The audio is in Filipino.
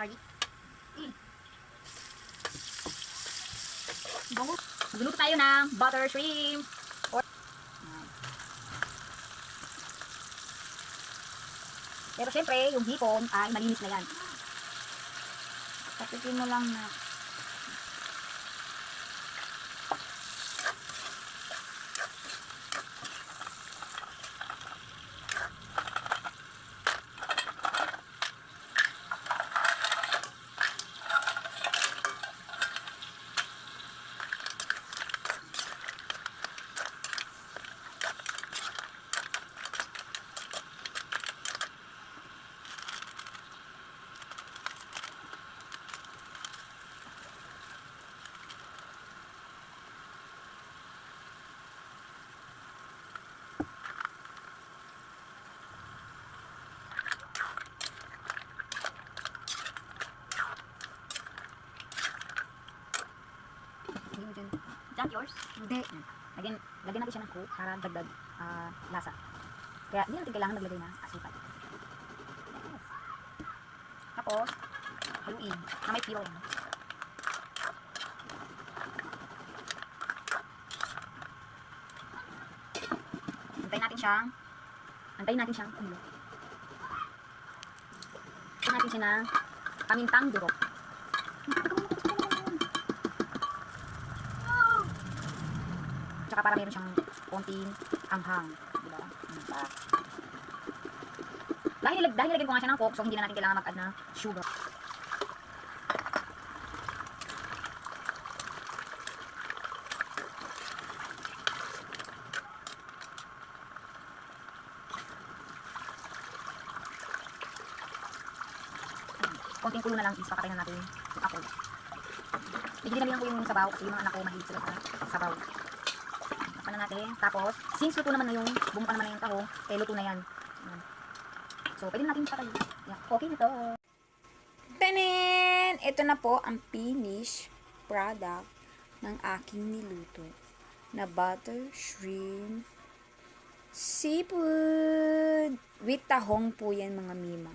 garlic. Mm. Bango. Magluluto tayo ng butter shrimp. Or. Pero syempre, yung hipon ay malinis na yan. Patikin mo lang na. Lagyan mo dyan. Jump yours? Hindi. Yan. Lagyan, lagyan natin siya ng coke para dagdag ah, lasa. Kaya hindi natin kailangan maglagay ng asukal. Yes. Tapos, haluin. Na may yan. Antayin natin siyang antayin natin siyang kumulo. Antayin natin siya ng pamintang durok. Tsaka para meron siyang konting anghang. Diba? Mm, pa. Dahil, dahil nilagyan ko nga siya ng coke, so hindi na natin kailangan mag-add ng sugar. konting kulo na lang is papatay na natin yung apple. Medyo dinamihan ko yung sabaw kasi yung mga anak ko mahilig sila sa sabaw. Natin. Tapos, since luto naman na yung, bumuka naman na yung taho, eh luto na yan. So, pwede na natin patay. Yan. Okay na to. Tanen! Ito na po ang finished product ng aking niluto na butter shrimp seafood with tahong po yan mga mima.